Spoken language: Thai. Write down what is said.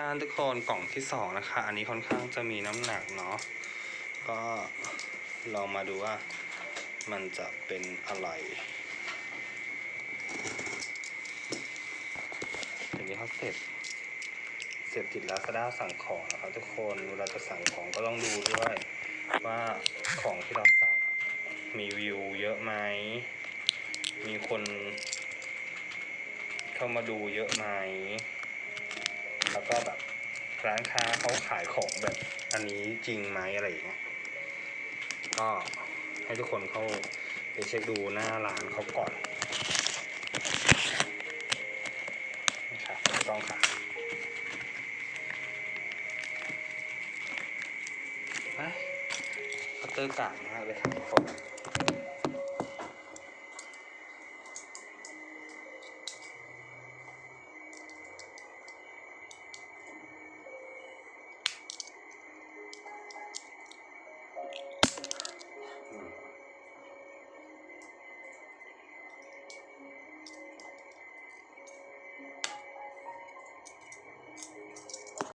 อ่าทุกคนกล่องที่สองนะคะ อันนี้ค่อนข้างจะมีน้ำหนักเนาะก็ลองมาดูว่ามันจะเป็นอะไรทีนี้เขาเสร็จ เสร็จติดแล้วก็ได้สั่งของนะครับทุกคนเวลาจะสั่งของก็ต้องดูด้วยว่าของที่เราสั่งมีวิวเยอะไหม มีคนเข้ามาดูเยอะไหม ร้านค้าเขาขายของแบบอันนี้จริงไหมอะไรอย่างเงี้ยก็ให้ทุกคนเข้าไปเช็คดูหน้าร้านเขาก่อนนะครับต้องค่ะไปตเตอร์กากมากเลยครับผม